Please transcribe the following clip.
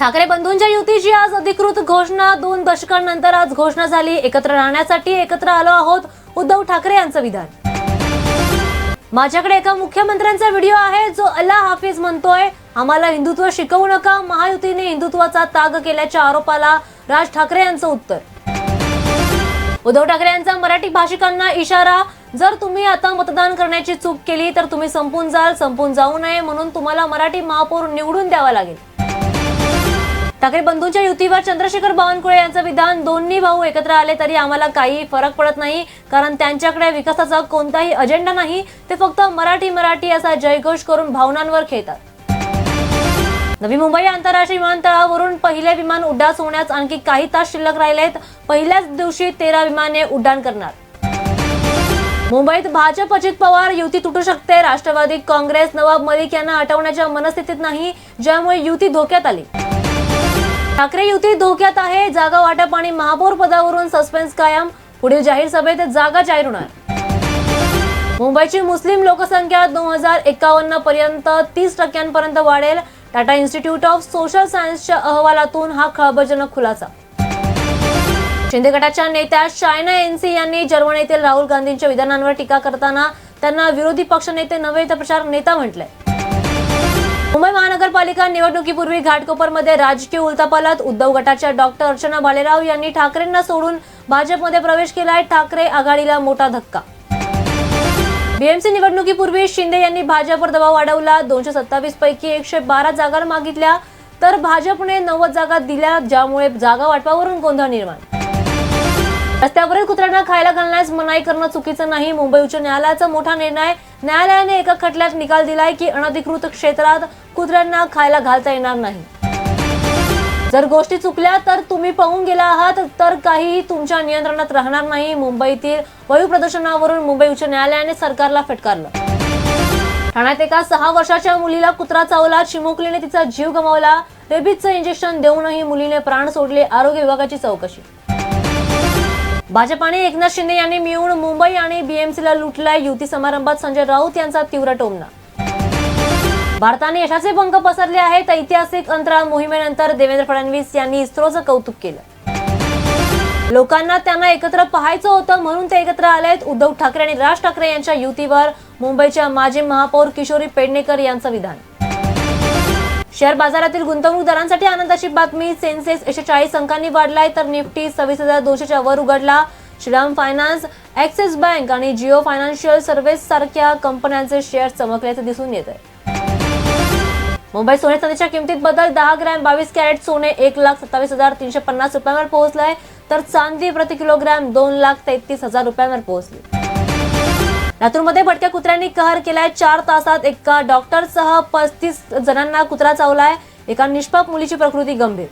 ठाकरे बंधूंच्या युतीची आज अधिकृत घोषणा. दोन दशकांनंतर आज घोषणा झाली. एकत्र राहण्यासाठी एकत्र आलो आहोत. उद्धव ठाकरे यांचं विधान. माझ्याकडे एका मुख्यमंत्र्यांचा व्हिडिओ आहे जो अल्ला हाफिज म्हणतोय आम्हाला हिंदुत्व शिकवू नका. महायुतीने हिंदुत्वाचा ताग केल्याच्या आरोपाला राज ठाकरे यांचं उत्तर. उद्धव ठाकरे यांचा मराठी भाषिकांना इशारा जर तुम्ही आता मतदान करण्याची चूक केली तर तुम्ही संपून जाल. संपून जाऊ नये. म्हणून तुम्हाला मराठी महापौर निवडून द्यावा लागेल. ठाकरे बंधूंच्या युतीवर चंद्रशेखर बावनकुळे यांचं विधान दोन्ही भाऊ एकत्र आले तरी आम्हाला काही फरक पडत नाही कारण त्यांच्याकडे विकासाचा कोणताही अजेंडा नाही. ते फक्त मराठी मराठी असा जयघोष करून भावनांवर खेळतात. नवी मुंबई आंतरराष्ट्रीय विमानतळावरून पहिले विमान उड्डाण होण्यास आणखी काही तास शिल्लक राहिलेत. पहिल्याच दिवशी तेरा विमाने उड्डाण करणार. मुंबईत भाजप अजित पवार युती तुटू शकते. राष्ट्रवादी काँग्रेस नवाब मलिक यांना हटवण्याच्या मनस्थितीत नाही ज्यामुळे युती धोक्यात आली. ठाकरे युती धोक्यात आहे. जागा वाटप आणि महापौर पदावरून सस्पेन्स कायम. पुढील जाहीर सभेत जागा जाहीर होणार. मुंबईची मुस्लिम लोकसंख्या दोन हजार एकावन्न पर्यंत तीस टक्क्यांपर्यंत वाढेल. टाटा इन्स्टिट्यूट ऑफ सोशल सायन्सच्या अहवालातून हा खळबळजनक खुलासा. शिंदे गटाच्या नेत्या शायना एनसी यांनी जर्मनीतील येथील राहुल गांधींच्या विधानांवर टीका करताना त्यांना विरोधी पक्षनेते नव्हे तर प्रचार नेता म्हटलंय. मुंबई महानगरपालिका निवडणुकीपूर्वी घाटकोपरमध्ये राजकीय उलथापालट उद्धव गटाच्या डॉक्टर अर्चना भालेराव यांनी ठाकरेंना सोडून भाजपमध्ये प्रवेश केलाय ठाकरे आघाडीला मोठा धक्का. बीएमसी निवडणुकीपूर्वी शिंदे यांनी भाजपवर दबाव वाढवला. दोनशे सत्तावीस पैकी एकशे बारा जागा मागितल्या. तर भाजपने नव्वद जागा दिल्या ज्यामुळे जागा वाटपावरून गोंधळ निर्माण. रस्त्यावरील कुत्र्यांना खायला घालण्यास मनाई करणं चुकीचं नाही. मुंबई उच्च न्यायालयाचा मोठा निर्णय. न्यायालयाने एका खटल्यात निकाल दिलाय की अनधिकृत क्षेत्रात कुत्र्यांना खायला घालता येणार नाही. जर गोष्टी चुकल्या तर तुम्ही पाहून गेला आहात तर काहीही तुमच्या नियंत्रणात राहणार नाही. मुंबईतील वायू प्रदूषणावरून मुंबई उच्च न्यायालयाने सरकारला फटकारलं. ठाण्यात एका सहा वर्षाच्या मुलीला कुत्रा चावला. चिमुकलीने तिचा जीव गमावला. रेबीजचं इंजेक्शन देऊनही मुलीने प्राण सोडले. आरोग्य विभागाची चौकशी. भाजप आणि एकनाथ शिंदे यांनी मिळून मुंबई आणि बीएमसीला लुटलाय युती समारंभात संजय राऊत यांचा तीव्र टोमना भारताने यशाचे पंख पसरले आहेत ऐतिहासिक अंतराळ मोहिमेनंतर देवेंद्र फडणवीस यांनी इस्रोचं कौतुक केलं. लोकांना त्यांना एकत्र पाहायचं होतं म्हणून ते एकत्र आलेत. उद्धव ठाकरे आणि राज ठाकरे यांच्या युतीवर मुंबईच्या माजी महापौर किशोरी पेडणेकर यांचं विधान. शेअर बाजारातील गुंतवणूकदारांसाठी आनंदाची बातमी सेन्सेक्स एकशे चाळीस अंकांनी वाढलाय तर निफ्टी सव्वीस हजार दोनशेच्या वर उघडला. श्रीराम फायनान्स ऍक्सिस बँक आणि जिओ फायनान्शियल सर्व्हिस सारख्या कंपन्यांचे शेअर चमकल्याचे दिसून येत आहे मुंबई सोने चांदीच्या किमतीत बदल दहा ग्रॅम बावीस कॅरेट सोने एक लाख सत्तावीस हजार तीनशे पन्नास रुपयांवर पोहोचलाय तर चांदी प्रति किलोग्रॅम दोन लाख तेहतीस हजार रुपयांवर पोहोचली. लातूरमध्ये भटक्या कुत्र्यांनी कहर केलाय. चार तासात एका डॉक्टरसह पस्तीस जणांना कुत्रा चावलाय. एका निष्पाप मुलीची प्रकृती गंभीर.